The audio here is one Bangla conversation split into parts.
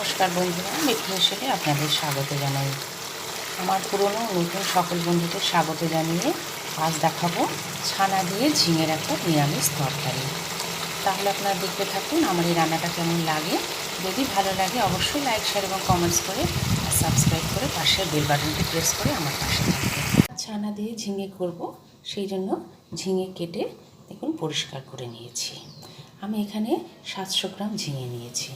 নমস্কার বন্ধুরা মিঠু হিসেবে আপনাদের স্বাগত জানাই। আমার পুরনো নতুন সকল বন্ধুদের স্বাগত জানিয়ে আজ দেখাবো ছানা দিয়ে ঝিঙের একটা নিরামিষ তরকারি। তাহলে আপনারা দেখতে থাকুন আমার এই রান্নাটা কেমন লাগে। যদি ভালো লাগে অবশ্যই লাইক শেয়ার এবং কমেন্টস করে আর সাবস্ক্রাইব করে পাশের বেল বাটনটি প্রেস করে আমার পাশে থাকবেন। ছানা দিয়ে ঝিঙে করব, সেই জন্য ঝিঙে কেটে দেখুন পরিষ্কার করে নিয়েছি। আমি এখানে সাতশো গ্রাম ঝিঙে নিয়েছি।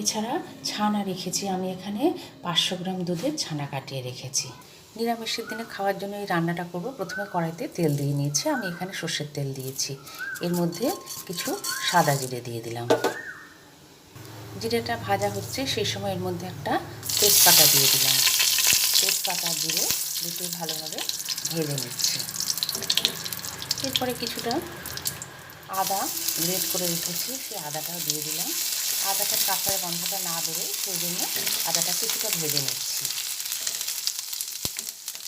এছাড়া ছানা রেখেছি। আমি এখানে পাঁচশো গ্রাম দুধের ছানা কাটিয়ে রেখেছি। নিরামিষের দিনে খাওয়ার জন্য এই রান্নাটা করব। প্রথমে কড়াইতে তেল দিয়ে নিয়েছি। আমি এখানে সর্ষের তেল দিয়েছি। এর মধ্যে কিছু সাদা জিরে দিয়ে দিলাম। জিরেটা ভাজা হচ্ছে, সেই সময় এর মধ্যে একটা তেজপাতা দিয়ে দিলাম। তেজপাতা জিরে দুটোই ভালোভাবে ভেজে নিচ্ছি। এরপরে কিছুটা আদা গ্রেট করে রেখেছি, সেই আদাটাও দিয়ে দিলাম। আদাটার কাঁচার গন্ধটা না বেরোয় সেই জন্য আদাটা কিছুটা ভেজে নিচ্ছি।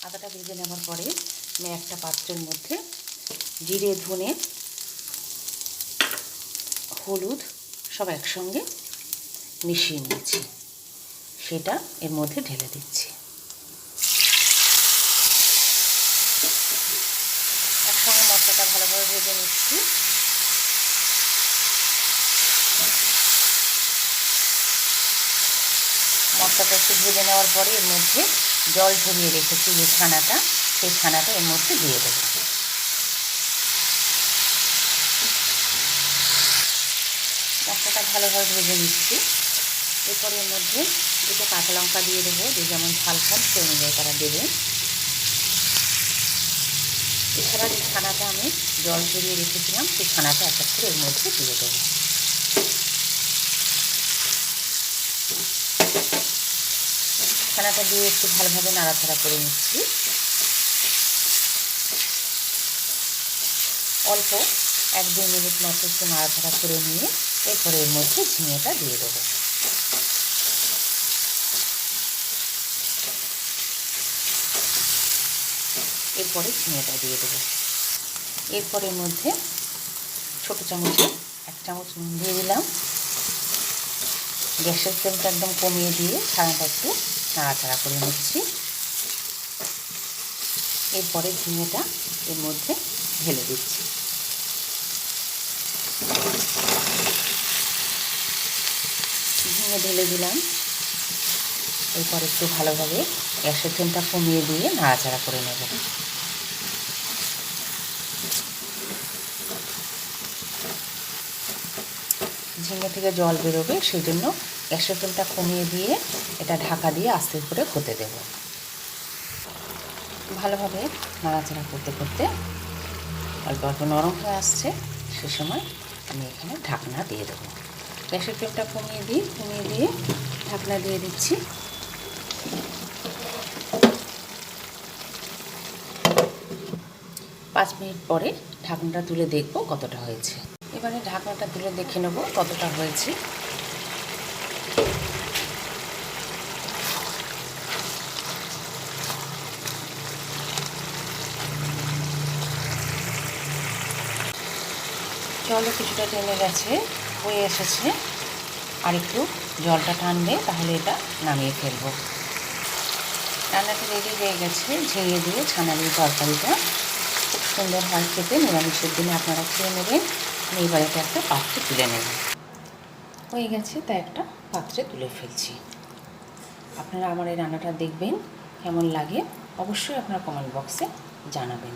আদাটা ভেজে নেওয়ার পরে আমি একটা পাত্রের মধ্যে জিরে, ধনে, হলুদ সব একসঙ্গে মিশিয়ে নিয়েছি। সেটা এর মধ্যে ঢেলে দিচ্ছি। একসঙ্গে মশলাটা ভালোভাবে ভেজে নিচ্ছি। মশলাটা একটু ভেজে নেওয়ার পরে এর মধ্যে জল ঝরিয়ে রেখেছি যে ছানাটা, সেই ছানাটা এর মধ্যে দিয়ে দেবো। মশলাটা ভালোভাবে ভেজে নিচ্ছি। এরপর এর মধ্যে দুটো কাঁচা লঙ্কা দিয়ে দেবো, যে যেমন ঝাল খান সে অনুযায়ী তারা দেবে এছাড়া যে ছানাটা আমি জল ঝরিয়ে রেখেছিলাম, সেই ছানাটা এক এক করে এর মধ্যে দিয়ে দেবো। ছানাটা দিয়ে একটু ভালোভাবে নাড়াচাড়া করে নিচ্ছি। অল্প এক দুই মিনিট মতো একটু নাড়াচাড়া করে নিয়ে এরপরে এর মধ্যে ঝিঙেটা দিয়ে দেবো। এরপরে ঝিঙেটা দিয়ে দেবো। এরপরের মধ্যে ছোটো চামচে এক চামচ নুন দিয়ে দিলাম। গ্যাসের ফ্লেমটা একদম কমিয়ে দিয়ে ছানাটা একটু নাড়াচাড়া করে নিচ্ছি। এরপরে ঝিঙেটা এর মধ্যে ঢেলে দিচ্ছি। ঝিঙে ঢেলে দিলাম। এরপর একটু ভালোভাবে গ্যাসের ফ্লেমটা কমিয়ে দিয়ে নাড়াচাড়া করে নেব। ঝিঙে থেকে জল বেরোবে সেই জন্য গ্যাসের ফ্লেমটা কমিয়ে দিয়ে এটা ঢাকা দিয়ে আস্তে করে হতে দেব। ভালোভাবে নাড়াচাড়া করতে করতে অল্প অল্প নরম হয়ে আসছে, সে সময় আমি এখানে ঢাকনা দিয়ে দেবো। গ্যাসের ফ্লেমটা কমিয়ে দিই কমিয়ে দিয়ে ঢাকনা দিয়ে দিচ্ছি। পাঁচ মিনিট পরে ঢাকনাটা তুলে দেখব কতটা হয়েছে। এবারে ঢাকনাটা তুলে দেখে নেব কতটা হয়েছে। জলও কিছুটা টেনে গেছে, হয়ে এসেছে। আর একটু জলটা টানবে তাহলে এটা নামিয়ে ফেলব। রান্নাটা রেডি হয়ে গেছে ঝিঙে দিয়ে ছানা দিয়ে তরকারিটা খুব সুন্দর হয় খেতে, নিরামিষের দিনে আপনারা খেয়ে নেবেন। আমি এবার এটা একটা পাত্রে তুলে নেব। হয়ে গেছে, তাই একটা পাত্রে তুলে ফেলছি। আপনারা আমার এই রান্নাটা দেখবেন, কেমন লাগে অবশ্যই আপনারা কমেন্ট বক্সে জানাবেন।